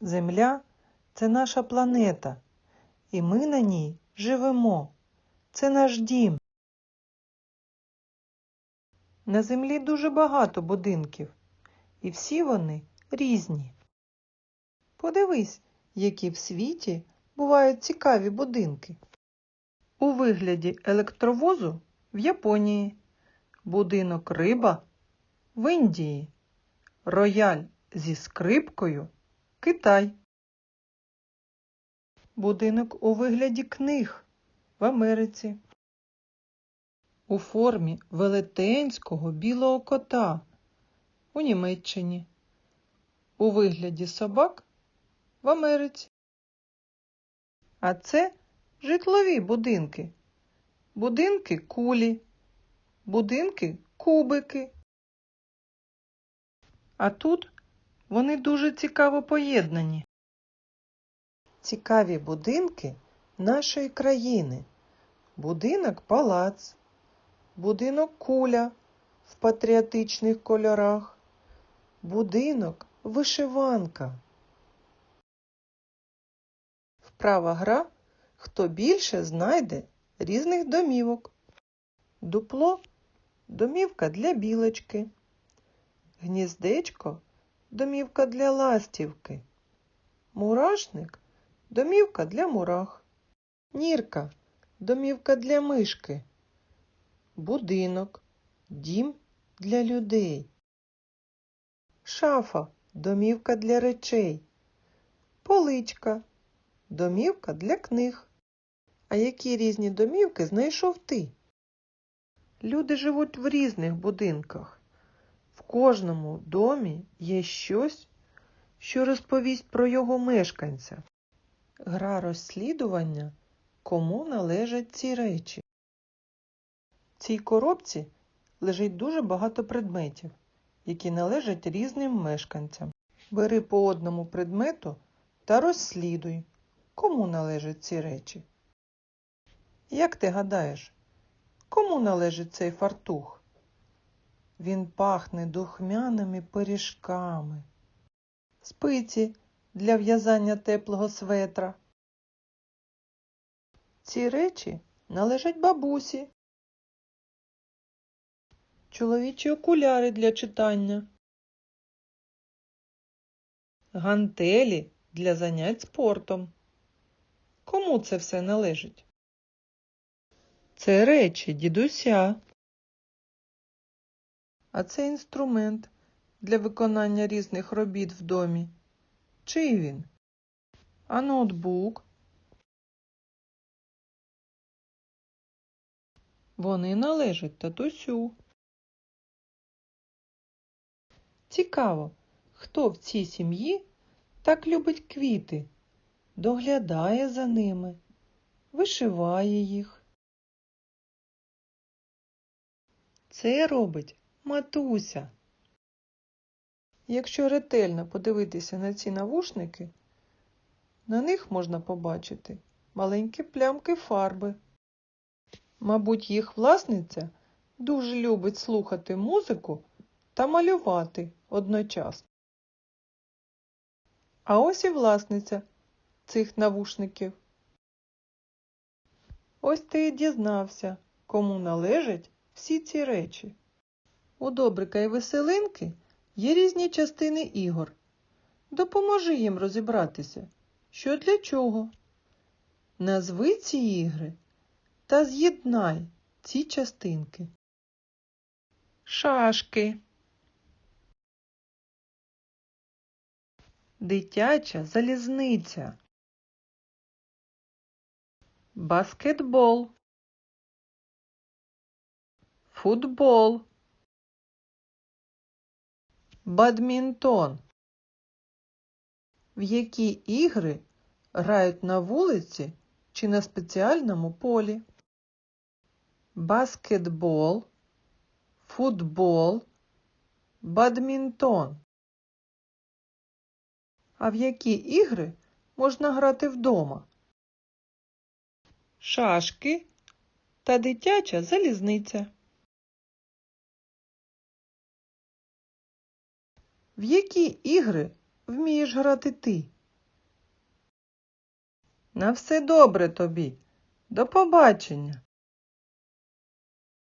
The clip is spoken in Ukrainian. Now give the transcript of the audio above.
Земля це наша планета, і ми на ній живемо. Це наш дім. На землі дуже багато будинків, і всі вони різні. Подивись, які в світі бувають цікаві будинки. У вигляді електровозу в Японії, будинок риба в Індії, рояль зі скрипкою Китай. Будинок у вигляді книг в Америці. У формі велетенського білого кота у Німеччині. У вигляді собак в Америці. А це житлові будинки. Будинки кулі, будинки кубики. А тут вони дуже цікаво поєднані. Цікаві будинки нашої країни. Будинок палац, будинок куля в патріотичних кольорах, будинок вишиванка. Вправа гра Хто більше знайде різних домівок. Дупло домівка для білочки. Гніздечко домівка для ластівки. Мурашник домівка для мурах. Нірка домівка для мишки. Будинок дім для людей. Шафа домівка для речей. Поличка домівка для книг. А які різні домівки знайшов ти? Люди живуть в різних будинках. Кожному домі є щось, що розповість про його мешканця. Гра розслідування, кому належать ці речі. В цій коробці лежить дуже багато предметів, які належать різним мешканцям. Бери по одному предмету та розслідуй, кому належать ці речі. Як ти гадаєш, кому належить цей фартух? Він пахне духмяними пиріжками, спиці для в'язання теплого светра. Ці речі належать бабусі, чоловічі окуляри для читання, гантелі для занять спортом. Кому це все належить? Це речі дідуся. А це інструмент для виконання різних робіт в домі. Чий він? А ноутбук? Вони належать татусю. Цікаво, хто в цій сім'ї так любить квіти, доглядає за ними, вишиває їх. Це робить матуся. Якщо ретельно подивитися на ці навушники, на них можна побачити маленькі плямки фарби. Мабуть, їх власниця дуже любить слухати музику та малювати одночасно. А ось і власниця цих навушників. Ось ти і дізнався, кому належать всі ці речі. У Добрика і Веселинки є різні частини ігор. Допоможи їм розібратися, що для чого. Назви ці ігри та з'єднай ці частинки. Шашки. Дитяча залізниця. Баскетбол. Футбол. Бадмінтон. В які ігри грають на вулиці чи на спеціальному полі? Баскетбол, футбол, бадмінтон. А в які ігри можна грати вдома? Шашки та дитяча залізниця. В які ігри вмієш грати ти? На все добре тобі. До побачення!